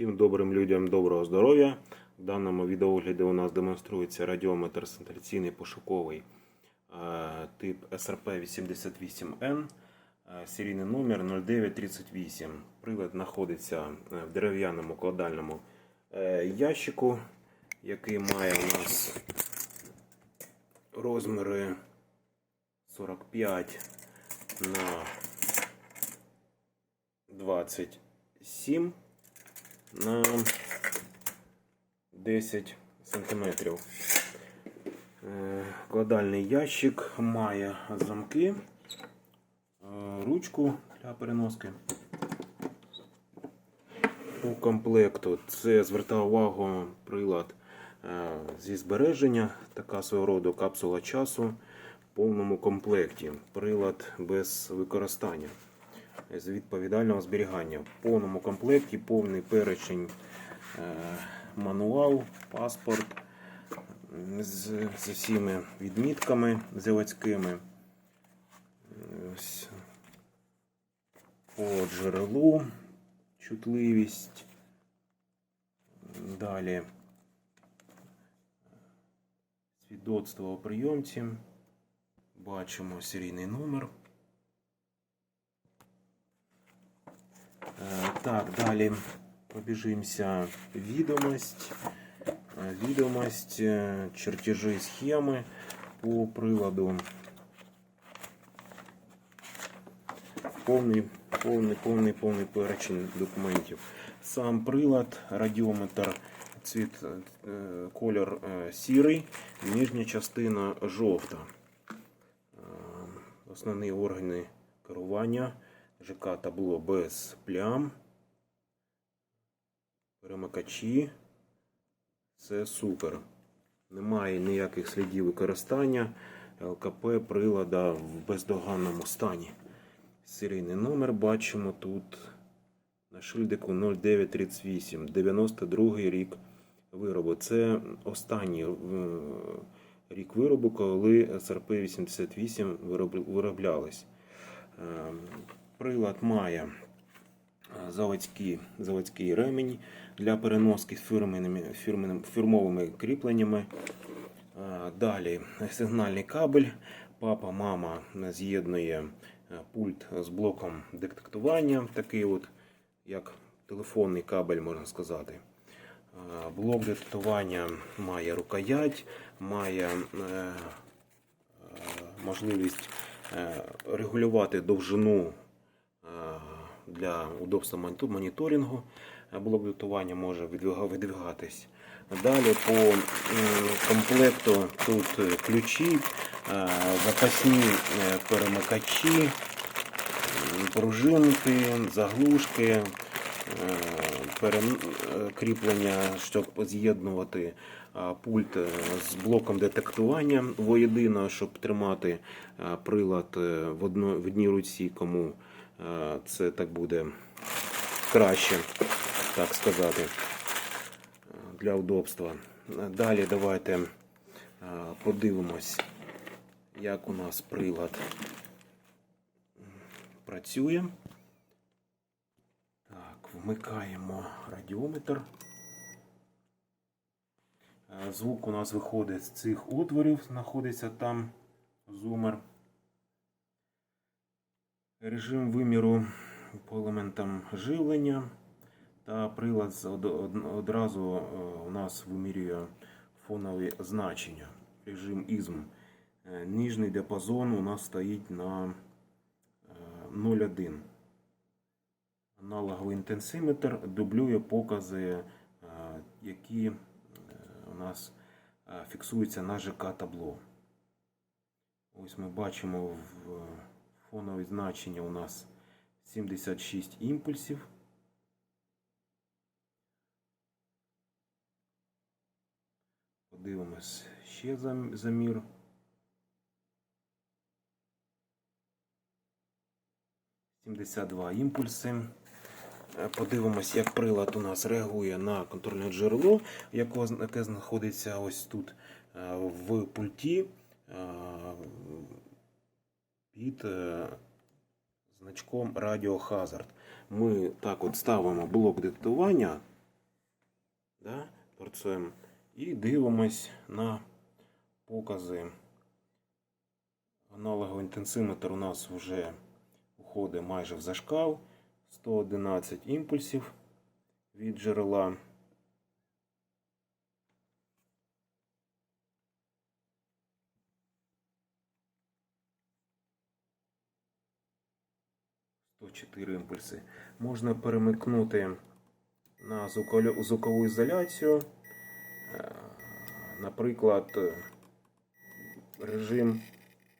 Всім добрим людям доброго здоров'я. В даному відеогляді у нас демонструється радіометр центраційний пошуковий е, тип SRP88N, е, серійний номер 0938. Прилад знаходиться е, в дерев'яному кладальному ящику, який має у нас розміри 45 на 27 на 10 сантиметрів. Е, Кладальний ящик має замки, е, ручку для переноски. У комплекту це звертав увагу прилад е, зі збереження, така свого роду капсула часу в повному комплекті. Прилад без використання з відповідального зберігання. В повному комплекті повний перечень, е, мануал, паспорт з, з усіма відмітками заводськими. Ось. По джерелу чутливість. Далі свідоцтво о прийомці. Бачимо серійний номер. Так, далі пробіжимося відомость, Е, відомость, е, чертежі схеми по приладу. Повний, повний, повний, повний перечень документів. Сам прилад, радіометр, цвіт, е, колір сірий, нижня частина жовта. Основні органи керування. ЖК табло без плям. Перемикачі. Це супер. Немає ніяких слідів використання. ЛКП прилада в бездоганному стані. Серійний номер бачимо тут на шильдику 0938, 92 рік виробу. Це останній е, рік виробу, коли СРП-88 вироблялись. Е, Прилад має е, заводський, заводський ремінь для переноски з фірменними, фірменним- фірмовими кріпленнями. Далі сигнальний кабель. Папа, мама з'єднує е, пульт з блоком детектування, такий от, як телефонний кабель, можна сказати. Блок детектування має рукоять, має е, е, можливість регулювати довжину для удобства моніторингу. Е, Блок детектування може видвигатись. Далі по комплекту тут е, ключі, е, запасні е, перемикачі, пружинки, заглушки, е, е, кріплення, щоб з'єднувати е, пульт е, з блоком детектування воєдино, щоб тримати е, прилад е, в, одній руці, кому е, це так буде краще, так сказати, для удобства. Далі давайте е, подивимось, як у нас прилад працює. Так, вмикаємо радіометр. Е, Звук у нас виходить з цих отворів, знаходиться там зумер. Режим виміру по елементам живлення. Прилад одразу е, у нас вимірює фонові значення. Режим ізм. Е, Ніжний діапазон у нас стоїть на е, 0,1. Аналоговий інтенсиметр дублює покази, е, які е, у нас е, фіксуються на ЖК табло. Ось ми бачимо в фонові значення у нас 76 імпульсів. Подивимось ще замір. Сімдесят два імпульси. Е, Подивимось, як прилад у нас реагує на контрольне джерело, яке знаходиться ось тут е, в пульті е, під значком Hazard. Ми так от ставимо блок детектування да, торцем. І дивимось на покази. Аналоговий інтенсиметр у нас вже уходить майже в зашкал. 111 імпульсів від джерела. Сто чотири імпульси. Можна перемикнути на звукову ізоляцію. Е, Наприклад, е, режим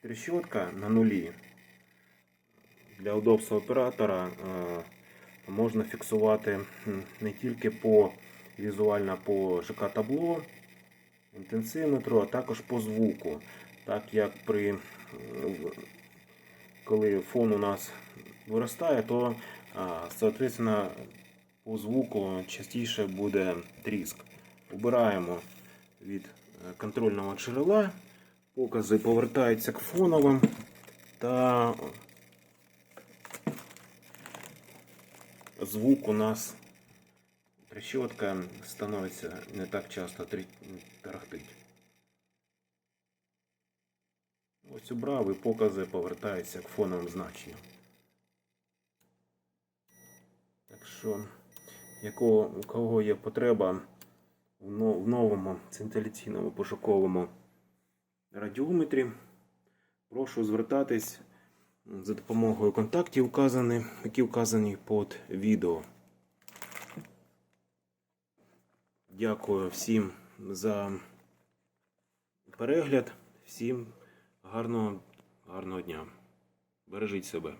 трещотка на нулі. Для удобства оператора е, можна фіксувати не тільки по візуально по ЖК табло, інтенсиметру, а також по звуку. Так як при коли фон у нас виростає, то соответственно по звуку частіше буде тріск. Убираємо від е, контрольного джерела, покази повертаються к фоновим та звук у нас трещотка становиться не так часто тарахтить. Ось убрав і покази повертаються к фоновим значенням. Так що, якого, у кого є потреба в новому центиляційному пошуковому радіометрі, прошу звертатись за допомогою контактів, указані, які вказані під відео. Дякую всім за перегляд. Всім гарного, гарного дня. Бережіть себе.